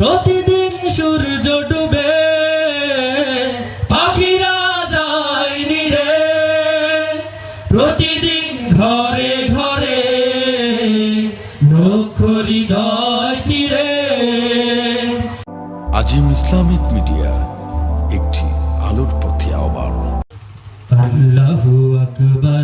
প্রতিদিন সূর্য ডুবে পাখিরা যায় রে। প্রতিদিন ঘরে ঘরে লক্ষ হৃদয় তীরে আজিম ইসলামিক মিডিয়া একটি আলোর পথে আহ্বান। আল্লাহু আকবার।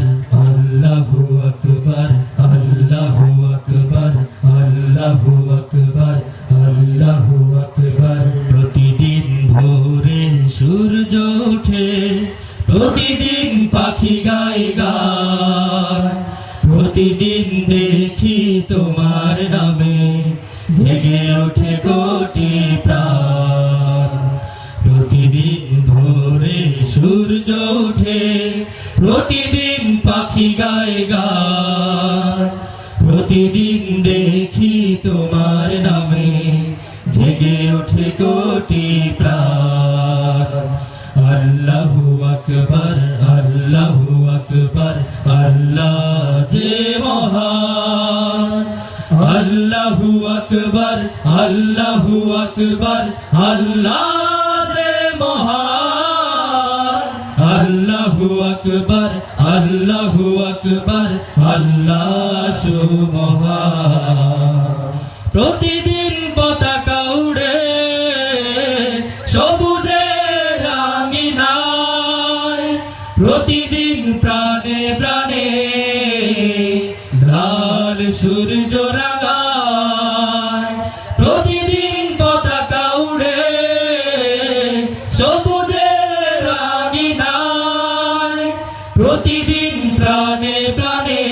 গায় গান প্রতিদিন দেখি তোমার নামে জেগে ওঠে কোটি প্রাণ। প্রতিদিন ভোরে সূর্য ওঠে, প্রতিদিন পাখি গায় গান। প্রতিদিন দেখি তোমার নামে জেগে ওঠে কোটি প্রাণ। আল্লাহু আকবার। আল্লাহু আকবার, আল্লাহ যে মহান। আল্লাহু আকবার আল্লাহু আকবার, আল্লাহ যে মহান। আল্লাহু আকবার আল্লাহু আকবার, আল্লাহ সুমহান প্রতিদিন প্রতিদিন প্রাণে প্রাণে লাল সূর্য রাগায়। প্রতিদিন পতাকা প্রতিদিন প্রাণে প্রাণে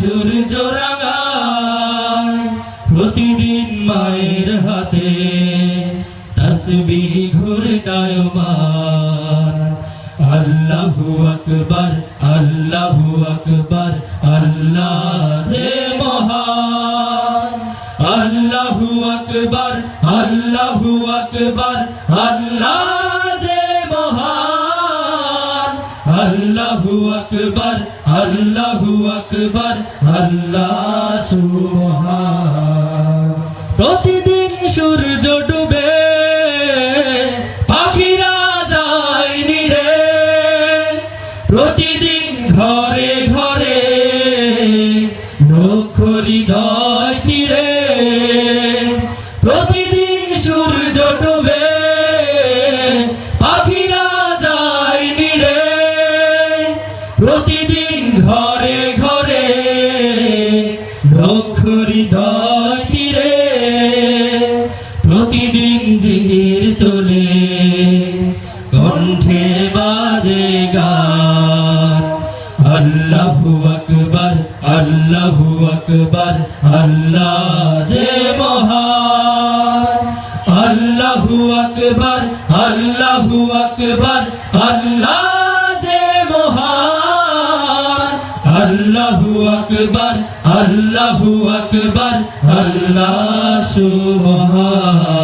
সূর্য রাগায়। প্রতিদিন মায়ের হাতে তসবি ঘুরে গায়মান আল্লাহু আকবার আল্লাহু আকবার, আল্লাহ যে মহান। আল্লাহু আকবার আল্লাহু আকবার, আল্লাহ যে মহান। আল্লাহু আকবার আল্লাহু আকবার, আল্লাহ প্রতিদিন ঘরে ঘরে লক্ষ হৃদয় তীরে প্রতিদিন সূর্য ডুবে, পাখিরা যায় রে প্রতিদিন ঘরে ঘরে লক্ষ হৃদয় তীরে প্রতিদিন জিহির তোলে আল্লাহু আকবার আল্লাহু আকবার, আল্লাহ যে মহান। আল্লাহু আকবার আল্লাহু আকবার, আল্লাহ যে মহান। আল্লাহু আকবার আল্লাহু আকবার, আল্লাহ সুবহান